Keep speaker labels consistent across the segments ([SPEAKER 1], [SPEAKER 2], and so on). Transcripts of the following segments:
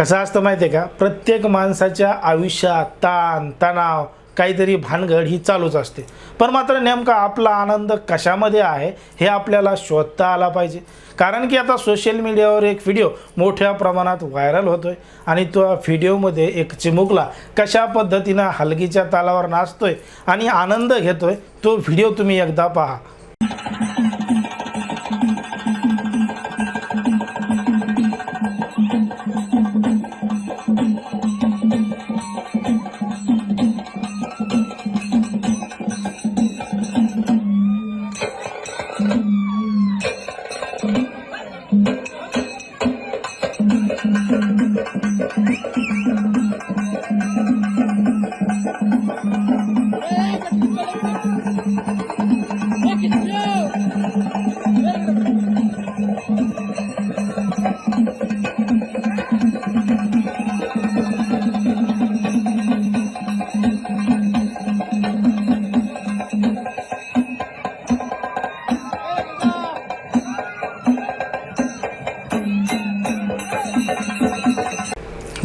[SPEAKER 1] कसं असतं माहिती आहे का? प्रत्येक माणसाच्या आयुष्यात ताण तणाव काहीतरी भानगड ही चालूच असते. पण मात्र नेमका आपला आनंद कशामध्ये आहे हे आपल्याला शोधता आला पाहिजे. कारण की आता सोशल मीडियावर एक व्हिडिओ मोठ्या प्रमाणात व्हायरल होतोय आणि तो व्हिडिओमध्ये एक चिमुकला कशा पद्धतीनं हलगीच्या तालावर नाचतोय आणि आनंद घेतोय तो व्हिडिओ तुम्ही एकदा पहा.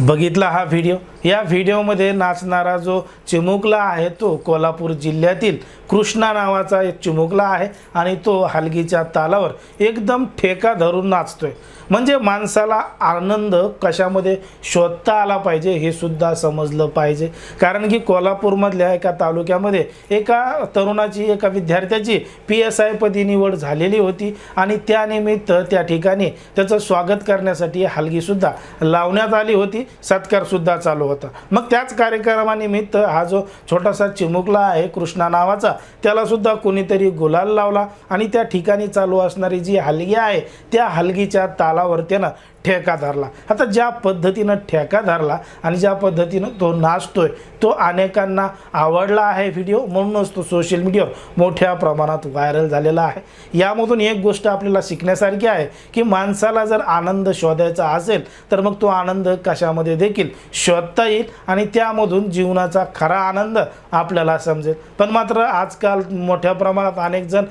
[SPEAKER 1] बघितला हा व्हिडिओ या व्हिडिओमध्ये नाचणारा जो चिमुकला आहे तो कोल्हापूर जिल्ह्यातील कृष्णा नावाचा एक चिमुकला आहे आणि तो हलगीच्या तालावर एकदम ठेका धरून नाचतोय. म्हणजे माणसाला आनंद कशामध्ये शोधता आला पाहिजे हे सुद्धा समजलं पाहिजे. कारण की कोल्हापूरमधल्या एका तालुक्यामध्ये एका तरुणाची एका विद्यार्थ्याची पी एस आय पदी निवड झालेली होती आणि त्यानिमित्त त्या ठिकाणी त्याचं स्वागत करण्यासाठी हलगीसुद्धा लावण्यात आली होती. सत्कारसुद्धा चालू होता. मग त्याच कार्यक्रमानिमित्त हा जो छोटासा चिमुकला आहे कृष्णा नावाचा त्याला सुद्धा कोणीतरी गुलाल लावला आणि त्या ठिकाणी चालू असणारी जी हलगी आहे त्या हलगीच्या तालावर त्यानं ठेका धरला. आता ज्या पद्धतीनं ठेका धरला आणि ज्या पद्धतीनं तो नाचतोय तो अनेकांना आवडला आहे व्हिडिओ म्हणूनच तो सोशल मीडियावर मोठ्या प्रमाणात व्हायरल झालेला आहे. यामधून एक गोष्ट आपल्याला शिकण्यासारखी आहे की माणसाला जर आनंद शोधायचा असेल तर मग तो आनंद कशामध्ये देखील शोधता येईल आणि त्यामधून जीवनाचा खरा आनंद आपल्याला समजेल. पण मात्र आजकाल मोठ्या प्रमाणात अनेक जण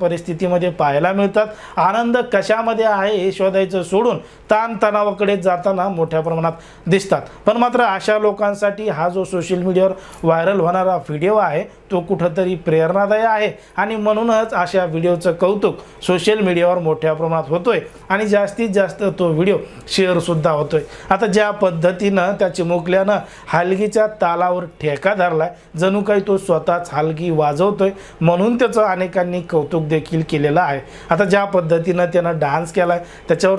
[SPEAKER 1] परिस्थितीमध्ये पाहायला मिळतात. आनंद कशामध्ये आहे हे शोधायचं सोडून ताणतणावाकडे जाताना मोठ्या प्रमाणात दिसतात. पण मात्र अशा लोकांसाठी हा जो सोशल मीडियावर व्हायरल होणारा व्हिडिओ आहे तो कुठंतरी प्रेरणादायी आहे. आणि म्हणूनच अशा व्हिडिओचं कौतुक सोशल मीडियावर मोठ्या प्रमाणात होतोय आणि जास्तीत जास्त तो व्हिडिओ शेअरसुद्धा होतोय. आता ज्या पद्धतीनं त्या चिमुकल्यानं हालगीच्या तालावर ठेका धरलाय जणू काही तो स्वतःच हालगी वाजवतोय म्हणून त्याचं अनेकांनी कौतुक देखील केलेलं आहे. आता ज्या पद्धतीनं त्यानं डान्स केलाय त्याच्यावर